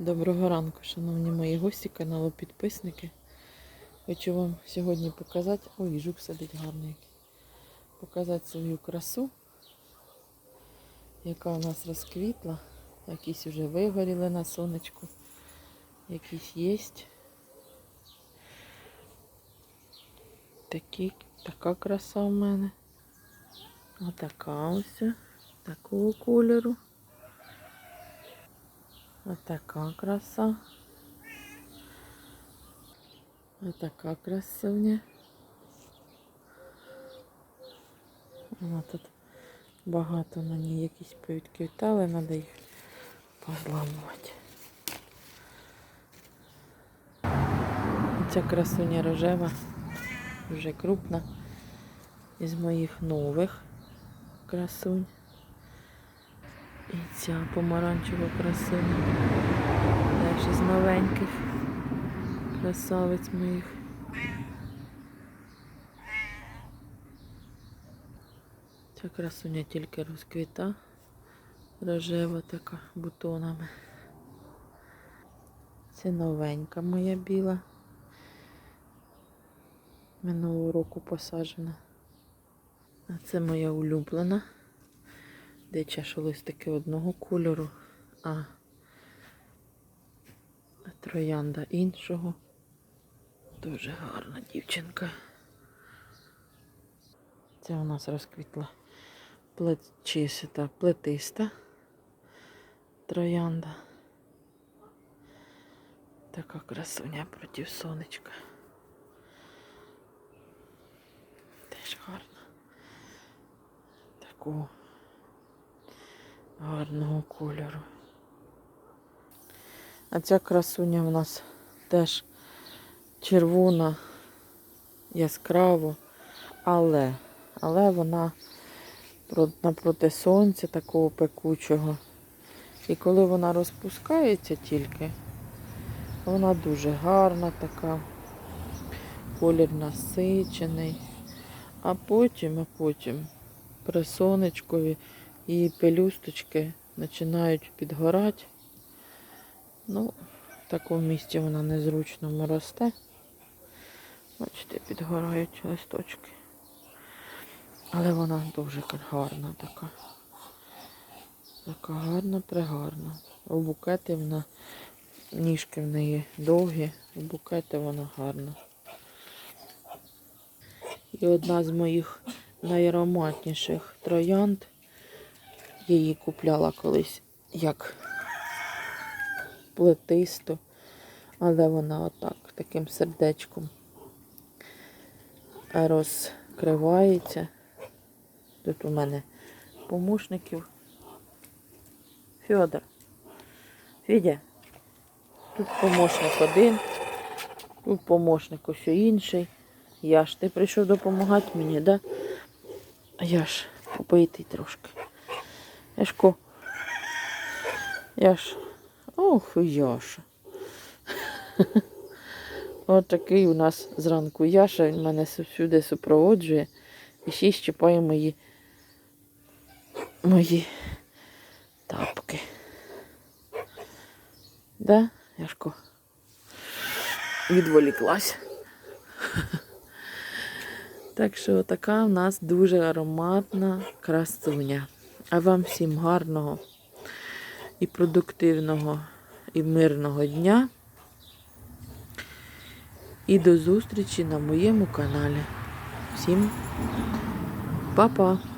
Доброго ранку, шановні мої гості, каналу підписники. Хочу вам сьогодні показати, ой, жук сидить гарний. Показати свою красу, яка у нас розквітла. Якісь вже вигоріли на сонечку, якісь є. Такі, така краса у мене. Отака ось, такого кольору. Отака краса. Отака красуня. Вона тут багато на ній якісь повідквітали, треба їх позламувати. Ця красуня рожева, вже крупна, із моїх нових красунь. І ця помаранчева красуня. Теж із новеньких красавиць моїх. Ця красуня тільки розквіта, рожева така бутонами. Це новенька моя біла. Минулого року посаджена. А це моя улюблена. Де чашолистики одного кольору, а троянда іншого. Дуже гарна дівчинка. Це у нас розквітла плечиста, плетиста троянда. Така красуня проти сонечка. Теж гарна. Такого гарного кольору. А ця красуня в нас теж червона, яскраво, але, але вона напроти сонця такого пекучого. І коли вона розпускається тільки, вона дуже гарна така, колір насичений. А потім, а потім при сонечкові і пелюсточки починають підгорати. Ну, в такому місці вона незручно росте. Бачите, підгорають листочки. Але вона дуже гарна така. Така гарна, пригарна. У букети вона, ніжки в неї довгі, у букети вона гарна. І одна з моїх найароматніших троянд. Її купляла колись як плетисту, але вона отак, таким сердечком розкривається. Тут у мене помощників. Федор. Федя. Тут помощник один, тут помощник ось інший. Я ж ти прийшов допомагати мені, да? Я ж побитий трошки. Яшко. Яш. Ох, Яша. От такий у нас зранку Яша, він мене всюди супроводжує. І ще й щипає мої, мої тапки. Да, Яшко? Відволіклась. Так що така у нас дуже ароматна красуня. А вам всім гарного і продуктивного і мирного дня. І до зустрічі на моєму каналі. Всім па-па!